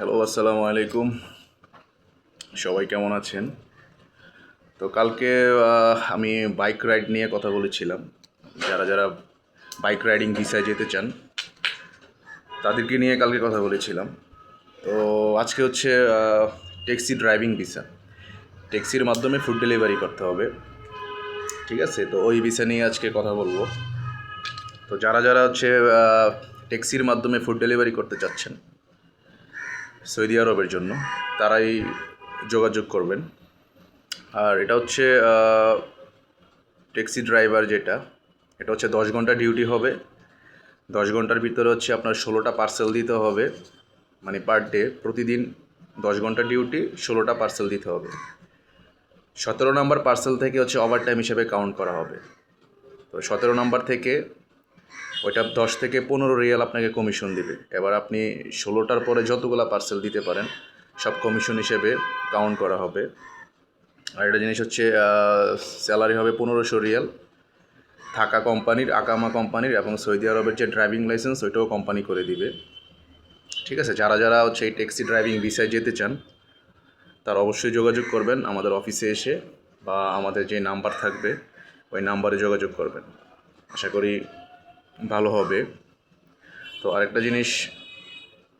Hello আসসালামু আলাইকুম। সবাই কেমন আছেন? তো কালকে আমি বাইক রাইড নিয়ে কথা বলেছিলাম। যারা যারা বাইক রাইডিং ভিসায় যেতে চান, তাদেরকে নিয়ে কালকে কথা বলেছিলাম। তো আজকে হচ্ছে ট্যাক্সি ড্রাইভিং ভিসা ট্যাক্সির মাধ্যমে ফুড ডেলিভারি করতে হবে। ঠিক আছে? তো ওই ভিসা নিয়ে আজকে কথা বলব। তো যারা যারা হচ্ছে ট্যাক্সির মাধ্যমে ফুড ডেলিভারি করতে চাচ্ছেন সৌদি আরবের জন্য, তারাই যোগাযোগ করবেন। আর এটা হচ্ছে ট্যাক্সি ড্রাইভার যেটা, এটা হচ্ছে দশ ঘণ্টা ডিউটি হবে। দশ ঘণ্টার ভিতরে হচ্ছে আপনার ষোলোটা পার্সেল দিতে হবে মানে পার ডে, প্রতিদিন দশ ঘণ্টা ডিউটি, ষোলোটা পার্সেল দিতে হবে। সতেরো নাম্বার পার্সেল থেকে হচ্ছে ওভার টাইম হিসেবে কাউন্ট করা হবে। তো সতেরো নাম্বার থেকে ওইটা দশ থেকে পনেরো রিয়াল আপনাকে কমিশন দিবে। এবার আপনি ষোলোটার পরে যতগুলো পার্সেল দিতে পারেন, সব কমিশন হিসেবে কাউন্ট করা হবে। আর একটা জিনিস হচ্ছে স্যালারি হবে পনেরোশো রিয়াল। থাকা কোম্পানির আকামা কোম্পানির এবং সৌদি আরবের যে ড্রাইভিং লাইসেন্স ওইটাও কোম্পানি করে দিবে। ঠিক আছে? যারা যারা হচ্ছে এই ট্যাক্সি ড্রাইভিং ভিসায় যেতে চান, তারা অবশ্যই যোগাযোগ করবেন আমাদের অফিসে এসে বা আমাদের যে নাম্বার থাকবে, ওই নাম্বারে যোগাযোগ করবেন। আশা করি ভালো হবে। তো আরেকটা জিনিস,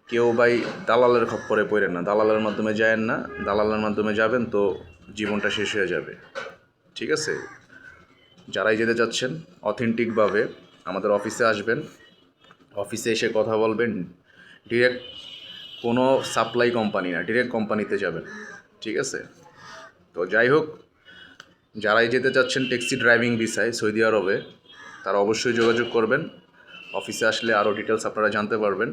কেউ ভাই দালালের খপ্পরে পড়েন না। দালালের মাধ্যমে যায়েন না, দালালের মাধ্যমে যাবেন তো জীবনটা শেষ হয়ে যাবে। ঠিক আছে? যারাই যেতে চাচ্ছেন, অথেন্টিকভাবে আমাদের অফিসে আসবেন। অফিসে এসে কথা বলবেন। ডিরেক্ট কোনো সাপ্লাই কোম্পানি না, ডিরেক্ট কোম্পানিতে যাবেন। ঠিক আছে? তো যাই হোক, যারাই যেতে চাচ্ছেন, ট্যাক্সি ড্রাইভিং ভিসায়, সৌদি আরবে তারা অবশ্যই যোগাযোগ করবেন। অফিসে আসলে আরও ডিটেলস আপনারা জানতে পারবেন।